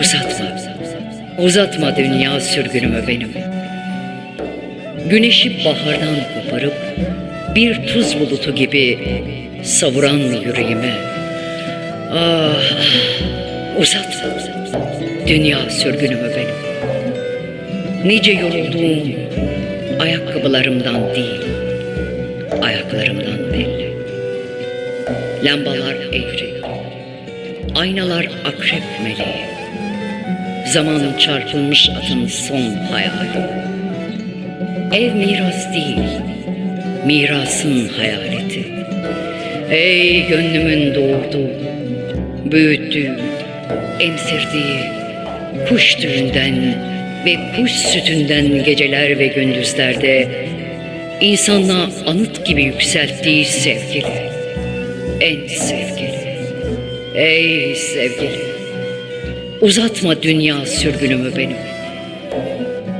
uzatma. Uzatma dünya sürgünümü benim. Güneşi bahardan koparıp bir tuz bulutu gibi savuran yüreğime. Ah, uzatma. Dünya sürgünümü benim. Nice yorulduğum ayakkabılarımdan değil, ayaklarımdan belli. Lambalar eğri, aynalar akrep meleği. Zaman çarpılmış atın son hayali. Ev miras değil, mirasın hayaleti. Ey gönlümün doğurduğu, büyüttüğü, emzirdiği, kuş tüyünden ve kuş sütünden geceler ve gündüzlerde insanlığa anıt gibi yükselttiği sevgili, en sevgili, ey sevgili, uzatma dünya sürgünümü benim.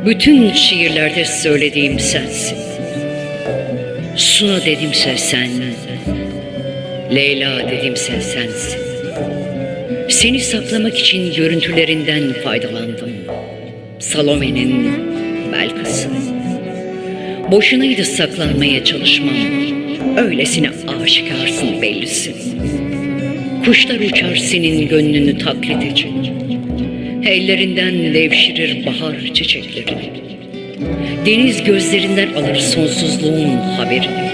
Bütün şiirlerde söylediğim sensin. Suna dedimse sen, Leyla dedimse sensin. Seni saklamak için görüntülerinden faydalandım. Salome'nin Belkıs'ın. Boşunaydı saklanmaya çalışmam. Öylesine aşikarsın bellisin. Kuşlar uçar senin gönlünü taklit için. Ellerinden devşirir bahar çiçeklerini. Deniz gözlerinden alır sonsuzluğun haberini.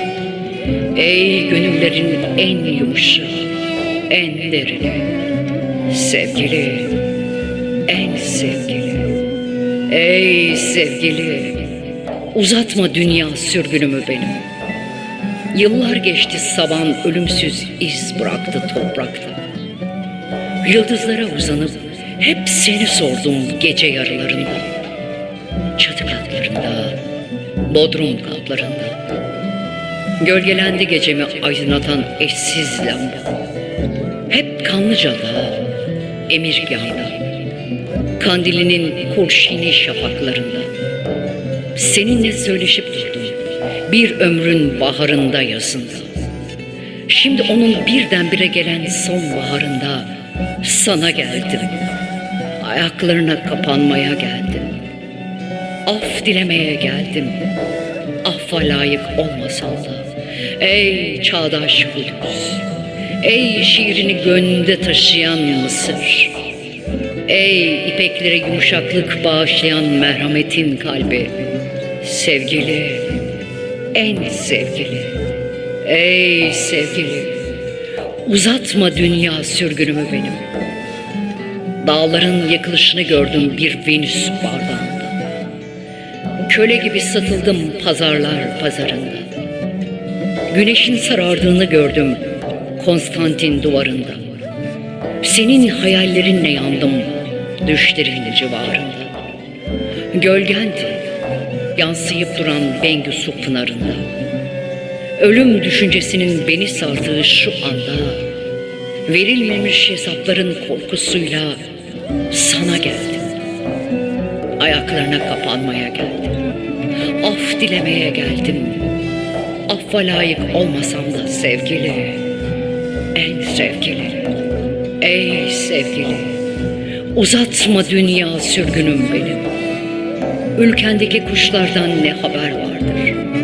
Ey gönüllerin en yumuşak, en derini. Sevgili, en sevgili. Ey sevgili, uzatma dünya sürgünümü benim. Yıllar geçti saban ölümsüz iz bıraktı toprakta. Yıldızlara uzanıp hep seni sordum gece yarılarında. Çatı katlarında, bodrum katlarında. Gölgelendi gecemi aydınlatan eşsiz lamba. Hep Kanlıca'da, Emirgan'da, kandilinin kurşini şafaklarında. Seninle söyleşip durdum, bir ömrün baharında yazında. Şimdi onun birdenbire gelen sonbaharında sana geldim. Ayaklarına kapanmaya geldim. Af dilemeye geldim. Affa layık olmasam da. Ey çağdaş Kudüs. Ey şiirini gönlünde taşıyan Mısır. Ey ipeklere yumuşaklık bağışlayan merhametin kalbi. Sevgili, en sevgili. Ey sevgili. Uzatma dünya sürgünümü benim. Dağların yakılışını gördüm bir Venüs bardağında. Köle gibi satıldım pazarlar pazarında. Güneşin sarardığını gördüm Konstantin duvarında. Senin hayallerinle yandım düşlerin civarında. Gölgendi yansıyıp duran Bengüsü pınarında. Ölüm düşüncesinin beni sardığı şu anda verilmemiş hesapların korkusuyla sana geldim. Ayaklarına kapanmaya geldim. Af dilemeye geldim. Affa layık olmasam da sevgili, en sevgili, ey sevgili, uzatma dünya sürgünüm benim. Ülkendeki kuşlardan ne haber vardır?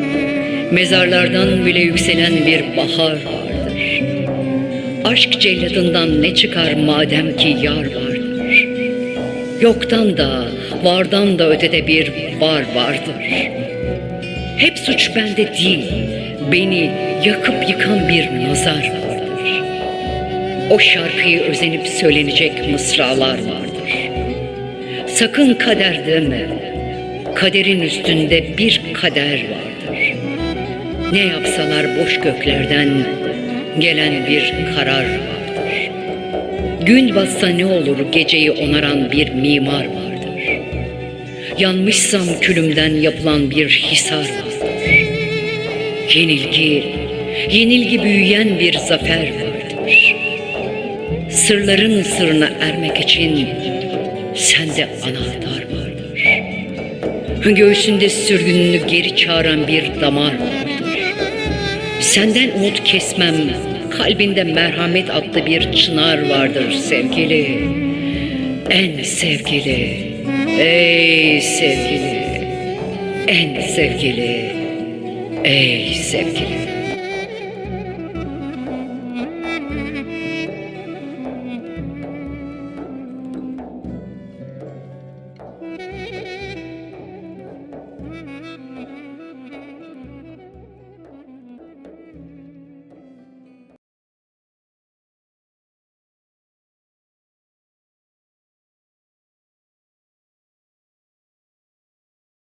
Mezarlardan bile yükselen bir bahar vardır. Aşk celladından ne çıkar madem ki yar vardır. Yoktan da, vardan da ötede bir var vardır. Hep suç bende değil, beni yakıp yıkan bir nazar vardır. O şarkıyı özenip söylenecek mısralar vardır. Sakın kader deme, kaderin üstünde bir kader vardır. Ne yapsalar boş göklerden gelen bir karar vardır. Gün batsa ne olur geceyi onaran bir mimar vardır. Yanmışsam külümden yapılan bir hisar vardır. Yenilgi, yenilgi büyüyen bir zafer vardır. Sırların sırrına ermek için sende anahtar vardır. Göğsünde sürgününü geri çağıran bir damar vardır. Senden umut kesmem, kalbinde merhamet adlı bir çınar vardır sevgili. En sevgili, ey sevgili, en sevgili, ey sevgili.